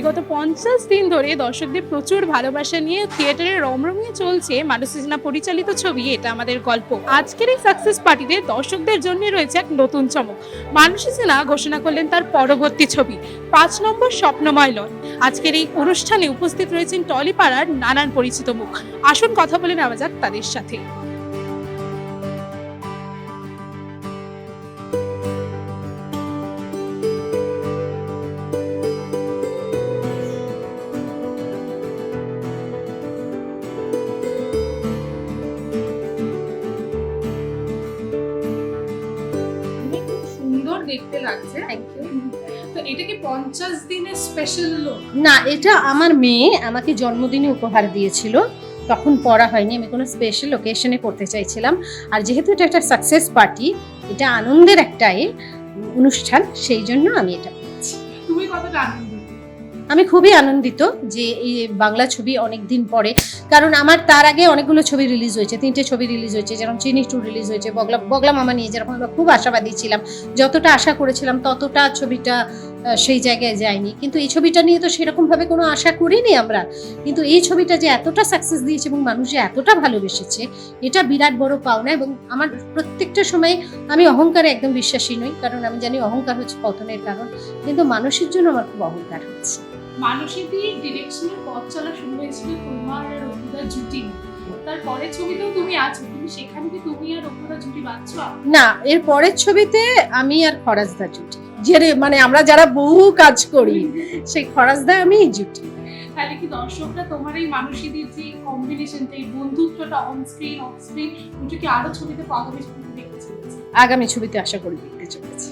বিগত পঞ্চাশ দিন ধরে দর্শকদের প্রচুর ভালোবাসা নিয়ে থিয়েটারে রমরমিয়ে চলছে মানসী সিনহা পরিচালিত ছবি, এটা আমাদের গল্প। আজকের এই সাকসেস পার্টিতে দর্শকদের জন্য রয়েছে এক নতুন চমক। মানসী সিনহা ঘোষণা করলেন তার পরবর্তী ছবি, পাঁচ নম্বর স্বপ্নময় লন। আজকের এই অনুষ্ঠানে উপস্থিত রয়েছেন টলিপাড়ার নানান পরিচিত মুখ। আসুন কথা বলে নেওয়া যাক তাদের সাথে। পঞ্চাশ দিনের স্পেশাল লোক না এটা আমার মেয়ে আমাকে জন্মদিনে উপহার দিয়েছিল। তখন পড়া হয়নি আমি কোনো স্পেশাল লোকেশনে পড়তে চাইছিলাম। আর যেহেতু এটা একটা সাকসেস পার্টি এটা আনন্দের একটা অনুষ্ঠান সেই জন্য আমি এটা পেয়েছি তুমি কতটা আনন্দিত? আমি খুবই আনন্দিত যে এই বাংলা ছবি অনেক দিন পরে কারণ আমার তার আগে অনেকগুলো ছবি রিলিজ হয়েছে, তিনটে ছবি রিলিজ হয়েছে, যেরকম চিনি টু রিলিজ হয়েছে, বগলা বগলা মামা নিয়ে যেরকম আমরা খুব আশাবাদী ছিলাম, যতটা আশা করেছিলাম ততটা ছবিটা সেই জায়গায় যায়নি। কিন্তু এই ছবিটা নিয়ে তো সেরকমভাবে কোনো আশা করিনি আমরা। কিন্তু এই ছবিটা যে এতটা সাকসেস দিয়েছে এবং মানুষ যে এতটা ভালোবেসেছে, এটা বিরাট বড় পাওনা এবং আমার প্রত্যেকটা সময় আমি অহংকারে একদম বিশ্বাসী নই, কারণ আমি জানি অহংকার হচ্ছে পতনের কারণ, কিন্তু মানুষের জন্য আমার খুব অহংকার হচ্ছে। পথ চলা শুরু হয়েছিল তোমার আর জুটি নিয়ে। তার পরের ছবিতেও তুমি আছো। কিন্তু সেখানে কি তুমি আর জুটি না এর পরের ছবিতে আমি আর খরাজদা জুটি। যে মানে আমরা যারা বহু কাজ করি সেই খরাজদা আমি জুটি। তাহলে কি দর্শকরা তোমার এই মানুষীদের যে কম্বিনেশনটা এই বন্ধুত্বটা অন স্ক্রিন অফ স্ক্রিন ওটা কি আরও ছবিতে দেখতে চলেছে? আগামী ছবিতে আশা করি দেখতে চলেছি।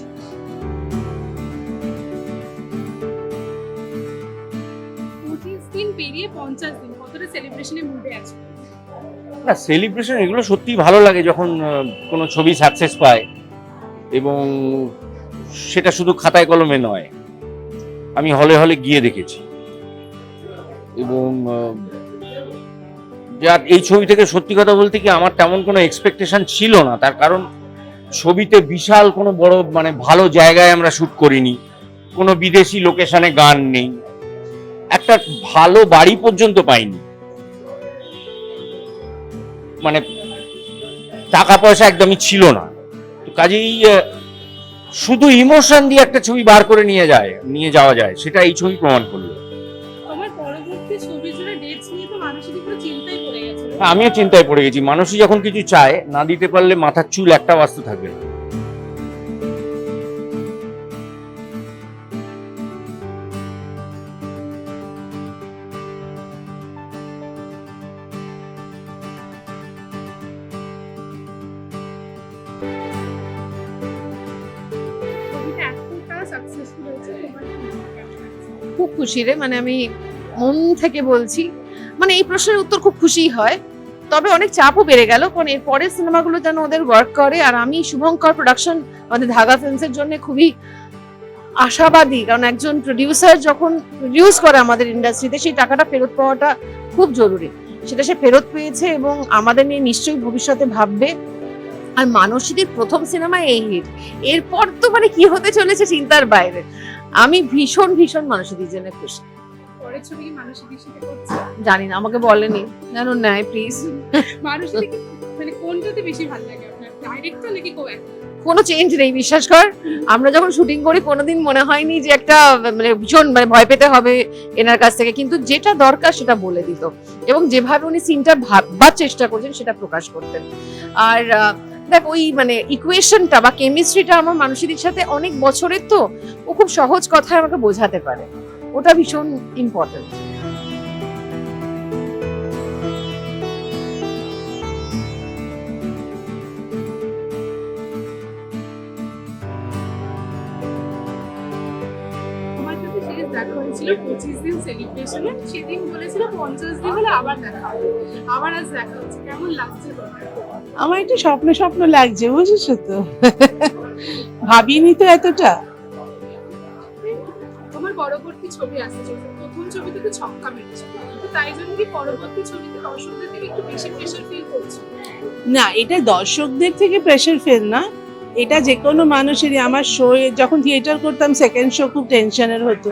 দিন পেরিয়ে পঞ্চাশ দিন, কতটা সেলিব্রেশনের মুডে আছে? না সেলিব্রেশন এগুলো সত্যি ভালো লাগে যখন কোনো ছবি সাকসেস পায় এবং সেটা শুধু খাতায় কলমে নয়, আমি হলে হলে গিয়ে দেখেছি। এবং যার এই ছবি থেকে সত্যি কথা বলতে কি আমার তেমন কোনো এক্সপেকটেশন ছিল না, তার কারণ ছবিতে বিশাল কোনো বড় মানে ভালো জায়গায় আমরা শ্যুট করিনি, কোনো বিদেশি লোকেশনে গান নেই। একটা ভালো বাড়ি পর্যন্ত পাইনি। মানে টাকা পয়সা একদমই ছিল না। তো কাজেই শুধু ইমোশন দিয়ে একটা ছবি বার করে নিয়ে যায় নিয়ে যাওয়া যায় সেটা এই ছবি প্রমাণ করল। আমিও চিন্তায় পড়ে গেছি। মানুষই যখন কিছু চায় না দিতে পারলে মাথার চুল একটা বাস্তু থাকবে না। খুশি রে মানে আমি মন থেকে বলছি। মানে এই প্রশ্নের উত্তর খুব খুশিই হয়। তবে অনেক চাপও বেড়ে গেল, কারণ এর পরের সিনেমাগুলো যেন ওদের ওয়ার্ক করে, আর আমি শুভঙ্কর প্রোডাকশন আমাদের ধাগা ফিল্মসের জন্য খুবই আশাবাদী, কারণ একজন প্রডিউসার যখন প্রডিউস করে আমাদের ইন্ডাস্ট্রিতে সেই টাকাটা ফেরত পাওয়াটা খুব জরুরি। সেটা সে ফেরত পেয়েছে এবং আমাদের নিয়ে নিশ্চয়ই ভবিষ্যতে ভাববে। আর মানসীদের প্রথম সিনেমা এই হিট এরপর তো মানে কি হতে চলেছে চিন্তার বাইরে। আমি ভীষণ ভীষণ মানসীদের জন্য খুশি। পরের ছবি কি মানুষের সাথে করছে? জানি না আমাকে বলেনি। জানো নাই প্লিজ মানুষের মানে কোনটাতে বেশি ভালো লাগে আপনার? ডাইরেক্টর নাকি কো কোনো চেঞ্জ নেই বিশ্বাস কর। আমরা যখন শুটিং করি কোনোদিন মনে হয়নি যে একটা মানে ভীষণ মানে ভয় পেতে হবে এনার কাছ থেকে। কিন্তু যেটা দরকার সেটা বলে দিত। এবং যেভাবে উনি সিনটা ভাববার চেষ্টা করছেন সেটা প্রকাশ করতেন। আর দেখ, ওই মানে ইকুয়েশনটা বা কেমিস্ট্রিটা আমার মানুষের সাথে অনেক বছরের তো, ও খুব সহজ কথায় আমাকে বোঝাতে পারে। ওটা ভীষণ ইম্পর্টেন্ট হয়েছিল পঁচিশ দিন সেলিব্রেশনে সেদিন বলেছিল পঞ্চাশ দিন হলে আবার দেখা হবে। আবার আজ দেখা হচ্ছে। কেমন লাগছে আমার একটু স্বপ্ন স্বপ্ন লাগছে বুঝেছ তো? ভাবিনি তো এতটা। তোমার পরবর্তী ছবি আসছে। প্রথম ছবিতে তো ছক্কা মেরেছে। তাই জন্য কি পরবর্তী ছবিতে দর্শকদের থেকে একটু বেশি প্রেশার ফিল করছ? না এটা দর্শকদের থেকে প্রেশার ফেল না। এটা যে কোনো মানুষেরই। আমার শো যখন থিয়েটার করতাম সেকেন্ড শো খুব টেনশনের হতো।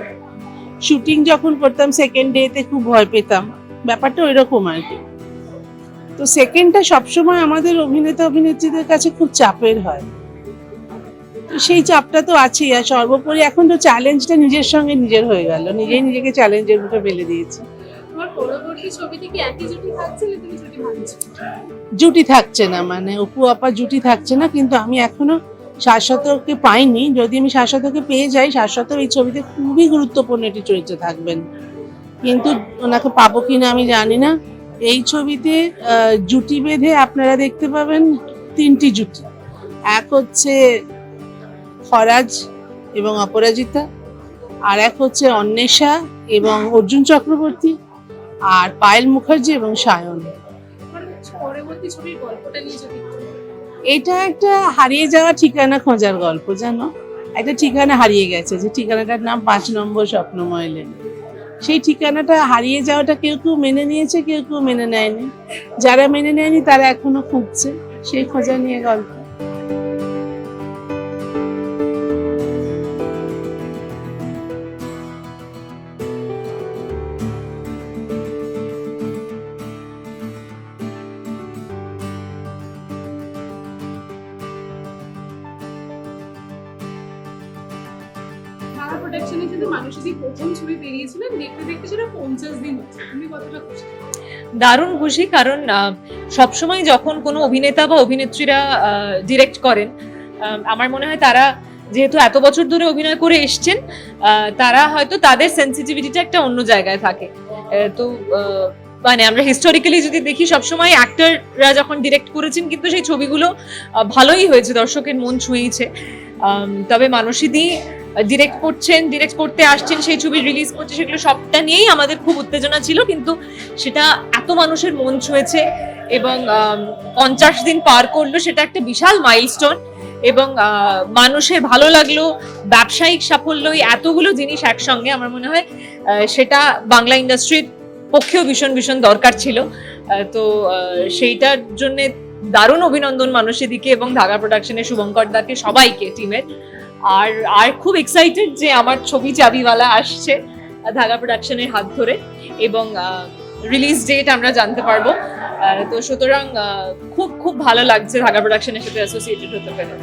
শুটিং যখন করতাম সেকেন্ড ডেতে খুব ভয় পেতাম। ব্যাপারটা ওই রকম আর কি। তো সেকেন্ডটা সবসময় আমাদের অভিনেতা অভিনেত্রীদের কাছে খুব চাপের হয়। তো সেই চাপটা তো আছেই। আর সর্বোপরি এখন তো চ্যালেঞ্জটা নিজের সঙ্গে নিজের হয়ে গেল। নিজেই নিজেকে চ্যালেঞ্জের মুখে ফেলে দিয়েছে। জুটি থাকছে না মানে অপু আপা জুটি থাকছে না কিন্তু আমি এখনও শাশ্বতকে পাইনি, যদি আমি শাশ্বতকে পেয়ে যাই শাশ্বত এই ছবিতে খুবই গুরুত্বপূর্ণ একটি চরিত্র থাকবেন। কিন্তু ওনাকে পাবো কিনা আমি জানি না। এই ছবিতে জুটি বেঁধে আপনারা দেখতে পাবেন তিনটি জুটি। এক হচ্ছে খরাজ এবং অপরাজিতা, আর এক হচ্ছে অন্বেষা এবং অর্জুন চক্রবর্তী, আর পায়েল মুখার্জি এবং সায়ন। পরবর্তী ছবির গল্পটা নিয়ে যদি। এটা একটা হারিয়ে যাওয়া ঠিকানা খোঁজার গল্প, জানো? একটা ঠিকানা হারিয়ে গেছে, যে ঠিকানাটার নাম পাঁচ নম্বর স্বপ্নময় লেন সেই ঠিকানাটা হারিয়ে যাওয়াটা কেউ কেউ মেনে নিয়েছে, কেউ কেউ মেনে নেয়নি। যারা মেনে নেয়নি তারা এখনও খুঁজছে। সেই খোঁজা নিয়ে গল্প। যদি প্রথম ছবি বেরিয়েছিল দেখতে দেখতে সেটা পঞ্চাশ দিন হচ্ছে। তুমি কতটা খুশি? দারুণ খুশি, কারণ সবসময় যখন কোনো অভিনেতা বা অভিনেত্রীরা ডিরেক্ট করেন আমার মনে হয় তারা যেহেতু এত বছর ধরে অভিনয় করে এসছেন তারা হয়তো তাদের সেন্সিটিভিটিটা একটা অন্য জায়গায় থাকে। তো মানে আমরা হিস্টোরিক্যালি যদি দেখি, সবসময় অ্যাক্টররা যখন ডিরেক্ট করেছেন, কিন্তু সেই ছবিগুলো ভালোই হয়েছে, দর্শকের মন ছুঁয়েছে তবে মানসীদি ডিরেক্ট করছেন ডিরেক্ট করতে আসছেন, সেই ছবি রিলিজ করছে, সেগুলো সবটা নিয়েই আমাদের খুব উত্তেজনা ছিল, কিন্তু সেটা এত মানুষের মন ছুঁয়েছে এবং পঞ্চাশ দিন পার করল, সেটা একটা বিশাল মাইলস্টোন এবং মানুষের ভালো লাগল, ব্যবসায়িক সাফল্য এতগুলো জিনিস একসঙ্গে আমার মনে হয় সেটা বাংলা ইন্ডাস্ট্রির পক্ষেও ভীষণ ভীষণ দরকার ছিল তো সেইটার জন্যে দারুণ অভিনন্দন মানুষের দিকে এবং ধাগা প্রোডাকশনের শুভঙ্কর দাকে সবাইকে টিমের আর আর খুব এক্সাইটেড যে আমার ছবি চাবিওয়ালা আসছে ধাগা প্রোডাকশনের হাত ধরে এবং রিলিজ ডেট আমরা জানতে পারব। তো সুতরাং খুব খুব ভালো লাগছে ধাগা প্রোডাকশনের সাথে অ্যাসোসিয়েটেড হতে পেরে।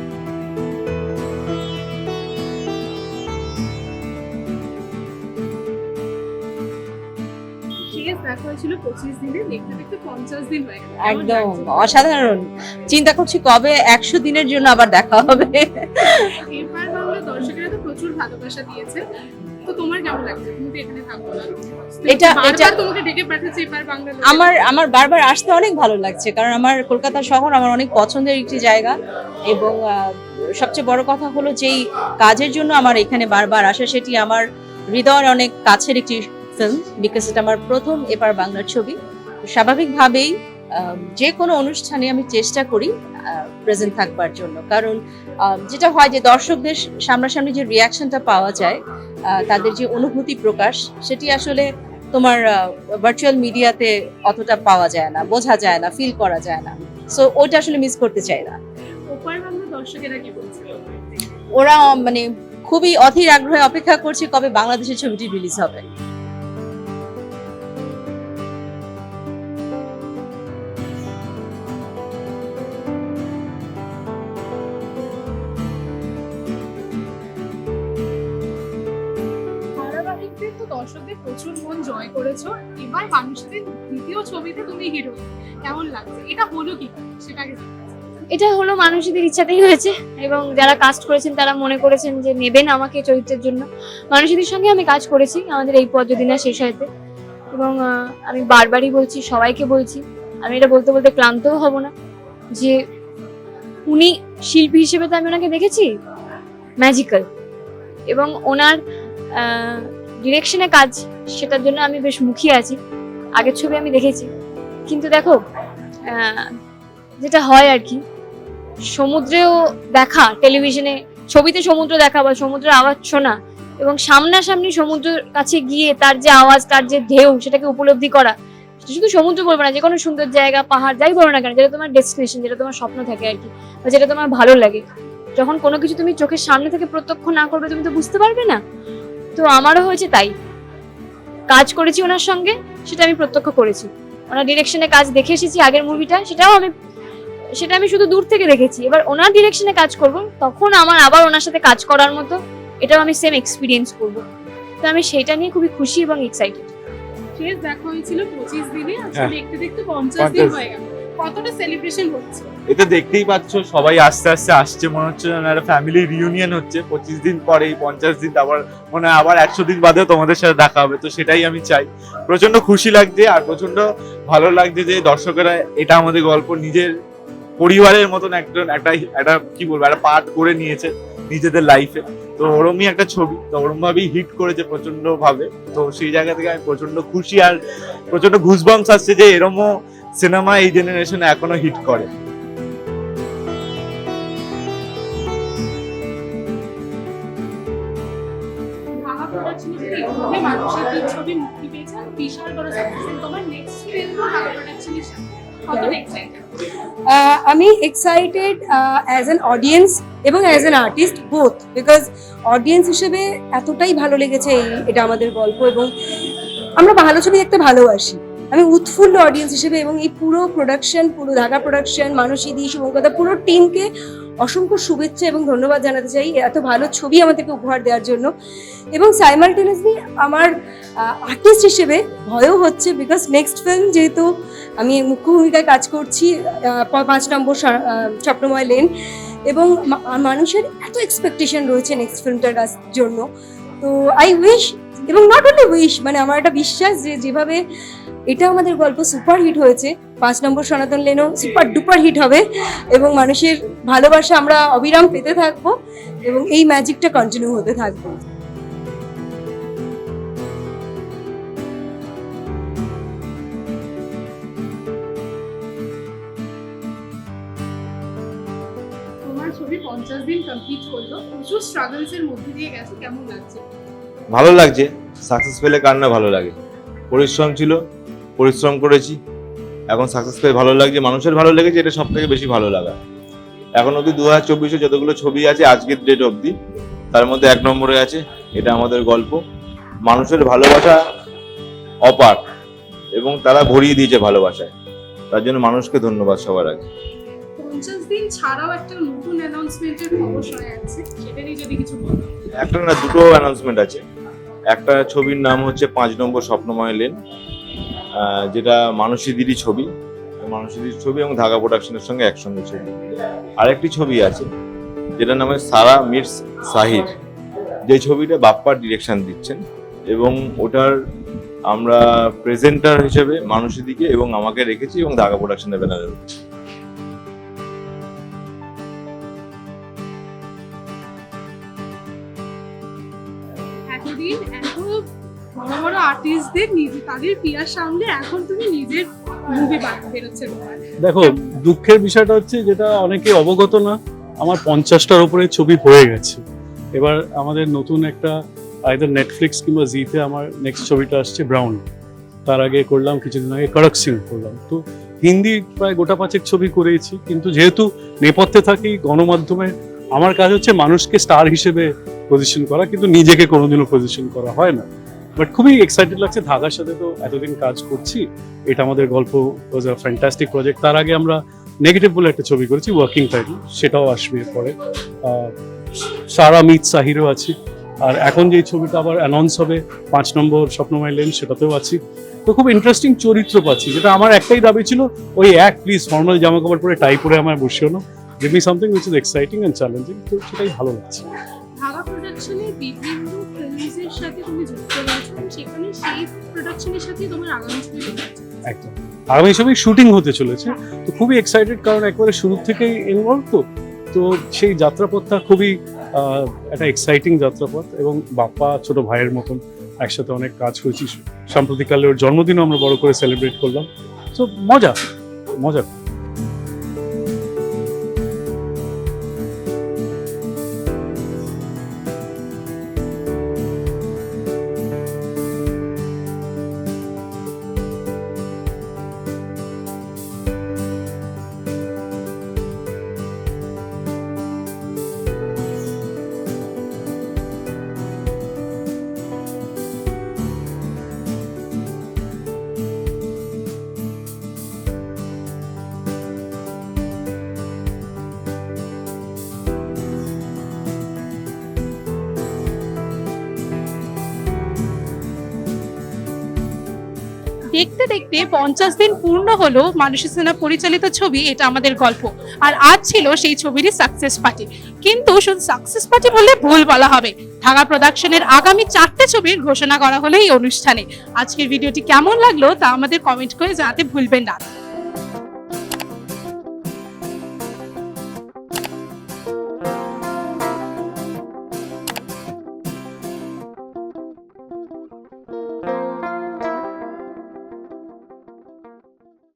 দেখা হয়েছিল পঁচিশ দিনে দেখতে দেখতে পঞ্চাশ দিন হয়ে গেল। একদম অসাধারণ। চিন্তা করছি কবে একশো দিনের জন্য আবার দেখা হবে। বাংলা দর্শকেরা তো প্রচুর ভালোবাসা দিয়েছে। তো তোমার কেমন লাগছে? তুমি তো এখানে থাকো না। এটা- এটা- তোমাকে ডেকে পাঠাচ্ছে এবার বাংলা আমার আমার বারবার আসতে অনেক ভালো লাগছে কারণ আমার কলকাতা শহর আমার অনেক পছন্দের একটি জায়গা। এবং সবচেয়ে বড় কথা হলো যেই কাজের জন্য আমার এখানে বারবার আসা সেটি আমার হৃদয়ের অনেক কাছের একটি ফিল্ম বিকজ এটা আমার প্রথম এবার বাংলার ছবি। স্বাভাবিকভাবেই যে কোনো অনুষ্ঠানে আমি চেষ্টা করি প্রেজেন্ট থাকবার জন্য। কারণ যেটা হয় যে দর্শকদের সামনাসামনি যে রিয়াকশনটা পাওয়া যায় তাদের যে অনুভূতি প্রকাশ সেটি আসলে তোমার ভার্চুয়াল মিডিয়াতে অতটা পাওয়া যায় না বোঝা যায় না ফিল করা যায় না। সো ওটা আসলে মিস করতে চাই না। দর্শকেরা কি বলছে ওরা মানে খুবই অধীর আগ্রহে অপেক্ষা করছে কবে বাংলাদেশের ছবিটি রিলিজ হবে। করেছ, এবার মানুষদের দ্বিতীয় ছবিতে তুমি হিরো কেমন লাগছে? এটা হলো কি? সেটাকে এটা হলো মানুষদের ইচ্ছাতেই হয়েছে, এবং যারা কাস্ট করেছেন, তারা মনে করেছেন যে নেবেন আমাকে চরিত্রের জন্য। মানুষদের সঙ্গে আমি কাজ করেছি, আমাদের এই পদ্মদিনা শেষ হয়েছে। এবং আমি বারবারই বলছি, সবাইকে বলছি, আমি এটা বলতে বলতে ক্লান্তও হব না যে উনি শিল্পী হিসেবে তো আমি ওনাকে দেখেছি ম্যাজিক্যাল এবং ওনার ডিরেকশনে কাজ, সেটার জন্য আমি বেশ মুখিয়ে আছি। আগের ছবি আমি দেখেছি। কিন্তু দেখো যেটা হয় আর কি, সমুদ্রেও দেখা টেলিভিশনে ছবিতে সমুদ্র দেখা বা সমুদ্রের আওয়াজ শোনা এবং সামনাসামনি সমুদ্রের কাছে গিয়ে তার যে আওয়াজ, তার যে ঢেউ, সেটাকে উপলব্ধি করা শুধু সমুদ্র বলব না যে কোনো সুন্দর জায়গা, পাহাড়, যাই বলো না কেন, যেটা তোমার ডেস্টিনেশন যেটা তোমার স্বপ্ন থাকে আর কি, বা যেটা তোমার ভালো লাগে। যখন কোনো কিছু তুমি চোখের সামনে থেকে প্রত্যক্ষ না করবে, তুমি তো বুঝতে পারবে না। তো আমারও হয়েছে তাই। কাজ করেছি ওনার সঙ্গে সেটা আমি প্রত্যক্ষ করেছি। ওনার ডিরেকশনে কাজ দেখে এসেছি আগের মুভিটা সেটাও আমি সেটা আমি শুধু দূর থেকে দেখেছি। এবার ওনার ডিরেকশনে কাজ করব তখন আমার আবার ওনার সাথে কাজ করার মতো এটাও আমি সেম এক্সপিরিয়েন্স করব। তো আমি সেটা নিয়ে খুবই খুশি এবং এক্সাইটেড শেষ দেখা হয়েছিল পঁচিশ দিনে হ্যাঁ। দেখতে দেখতে পঞ্চাশ দিন হয়ে গেল। কতটা সেলিব্রেশন হচ্ছে? এটা দেখতেই পাচ্ছ, সবাই আস্তে আস্তে আসছে, মনে হচ্ছে একটা ফ্যামিলি রিউনিয়ন হচ্ছে। পঁচিশ দিন পরেই পঞ্চাশ দিন, আবার মনে হয় আবার একশো দিন বাদেও তোমাদের সাথে দেখা হবে, তো সেটাই আমি চাই। প্রচণ্ড খুশি লাগছে আর প্রচণ্ড ভালো লাগছে যে দর্শকেরা এটা আমাদের গল্প নিজের পরিবারের মতন একজন একটা একটা কি বলব, একটা পার্ট করে নিয়েছে নিজেদের লাইফে তো ওরমই একটা ছবি, তো ওরম ভাবেই হিট করেছে প্রচণ্ড ভাবে তো সেই জায়গা থেকে আমি প্রচণ্ড খুশি আর প্রচণ্ড ঘুসবামস আসছে যে এরমও সিনেমা এই জেনারেশনে এখনও হিট করে। আমি এক্সাইটেড অ্যাজ অ্যান অডিয়েন্স এবং as an artist both because audience হিসেবে এতটাই ভালো লেগেছে এই এটা আমাদের গল্প এবং আমরা ভালো ছবি দেখতে ভালোবাসি। আমি উৎফুল্ল অডিয়েন্স হিসেবে এবং এই পুরো প্রোডাকশন পুরো ঢাকা প্রোডাকশন মানসী দি শুভঙ্কতা পুরো টিমকে অসংখ্য শুভেচ্ছা এবং ধন্যবাদ জানাতে চাই এত ভালো ছবি আমাদেরকে উপহার দেওয়ার জন্য। এবং সাইমালটেনিয়াসলি আমার আর্টিস্ট হিসেবে ভয়ও হচ্ছে বিকজ নেক্সট ফিল্ম যেহেতু আমি মুখ্য ভূমিকায় কাজ করছি পাঁচ নম্বর স্বপ্নময় লেন এবং মানুষের এত এক্সপেকটেশন রয়েছে নেক্সট ফিল্মটার কাছ- জন্য। তো আই উইশ এবং নট অনলি উইশ মানে আমার একটা বিশ্বাস যে যেভাবে এটা আমাদের গল্প সুপার হিট হয়েছে। পাঁচ নম্বর সনাতন লেনও সুপার ডুপার হিট হবে এবং মানুষের ভালোবাসা আমরা অবিরাম পেতে থাকব এবং এই ম্যাজিকটা কন্টিনিউ হতে থাকব। ছবি পঞ্চাশ দিন কমপ্লিট করল। প্রচুর স্ট্রাগলস এর মধ্যে দিয়ে গেছে কেমন লাগছে? ভালো লাগছে। সাকসেস পেলে কার না ভালো লাগে? পরিশ্রম ছিল পরিশ্রম করেছি। এখন সাকসেস পেয়ে ভালো লাগছে মানুষের ভালো লেগেছে এটা সব থেকে বেশি ভালো লাগা। এখন অবধি দু হাজার চব্বিশে যতগুলো ছবি আছে আজকের ডেট অবধি তার মধ্যে এক নম্বরে আছে এটা আমাদের গল্প। মানুষের ভালোবাসা অপার এবং তারা ভরিয়ে দিয়েছে ভালোবাসায়। তার জন্য মানুষকে ধন্যবাদ সবার আগে। পঞ্চাশ দিন ছাড়াও একটা নতুন অ্যানাউন্সমেন্টের খবর শোনা যাচ্ছে সেটা নিয়ে যদি কিছু বলো। একটা না দুটো অ্যানাউন্সমেন্ট আছে। একটা ছবির নাম হচ্ছে পাঁচ নম্বর স্বপ্নময় লেন। যেটা মানসীদিরই ছবি। মানসীদির ছবি এবং ধাগা প্রোডাকশনের সঙ্গে একসঙ্গে ছবি। আরেকটি ছবি আছে, যেটার নামে সারা মিটস সাহির। যে ছবিটা বাপ্পার ডিরেকশন দিচ্ছেন এবং ওটার আমরা প্রেজেন্টার হিসেবে মানসীদিকে এবং আমাকে রেখেছি এবং ধাগা প্রোডাকশনের ব্যানারে আর্টিস্টদের নিজে, তাদের পিয়ার সামনে এখন তুমি নিজের মুভি বেরোচ্ছে দেখো, দুঃখের বিষয়টা হচ্ছে যেটা অনেকে অবগত না, আমার পঞ্চাশটার উপরে ছবি হয়ে গেছে। এবার আমাদের নতুন একটা আইদার নেটফ্লিক্স কিংবা জিতে আমার নেক্সট ছবিটা আসছে ব্রাউন তার আগে করলাম, কিছুদিন আগে কড়ক সিং করলাম। তো হিন্দি প্রায় গোটা পাঁচেক ছবি করেছি কিন্তু যেহেতু নেপথ্যে থাকি, গণমাধ্যমে, আমার কাজ হচ্ছে মানুষকে স্টার হিসেবে পজিশন করা, কিন্তু নিজেকে কোনোদিনও পজিশন করা হয় না। বাট খুবই এক্সাইটেড লাগছে। ধাগার সাথে তো এতদিন কাজ করছি। এটা আমাদের গল্প ওয়াজ আ ফ্যান্টাস্টিক প্রজেক্ট তার আগে আমরা নেগেটিভ বলে একটা ছবি করেছি ওয়ার্কিং টাইটেল সেটাও আসবে আহ, সারা মিত সাহিরও আছি। আর এখন যে ছবিটা আবার অ্যানাউন্স হবে পাঁচ নম্বর স্বপ্নময় লেন সেটাতেও আছি। তো খুব ইন্টারেস্টিং চরিত্র পাচ্ছি যেটা আমার একটাই দাবি ছিল ওই এক প্লিজ ফর্মাল জামা কাপড় পরে টাই পরে আমার বসিও না। Give something which is exciting and challenging তো সেটাই ভালো লাগছে। বিভিন্ন সাথে তুমি যুক্ত রয়েছো সেখানে সেই প্রোডাকশনের সাথেই তোমার আগামী ছবি একদম। আগামী ছবি শুটিং হতে চলেছে। তো খুবই এক্সাইটেড কারণ একবারে শুরু থেকেই ইনভলভ তো। তো সেই যাত্রাপথটা খুবই একটা এক্সাইটিং যাত্রাপথ, এবং বাপ্পা ছোট ভাইয়ের মতন একসাথে অনেক কাজ করেছি। সাম্প্রতিককালে ওর জন্মদিনও আমরা বড় করে সেলিব্রেট করলাম। তো মজা মজা। দেখতে দেখতে পঞ্চাশ দিন পূর্ণ হলো মানসী সিনহা পরিচালিত ছবি, এটা আমাদের গল্প। আর আজ ছিল সেই ছবিরই সাকসেস পার্টি কিন্তু শুধু সাকসেস পার্টি বললে ভুল বলা হবে। ঢাকা প্রোডাকশনের আগামী চারটে ছবির ঘোষণা করা হলো এই অনুষ্ঠানে। আজকের ভিডিওটি কেমন লাগল তা আমাদের কমেন্ট করে জানাতে ভুলবেন না।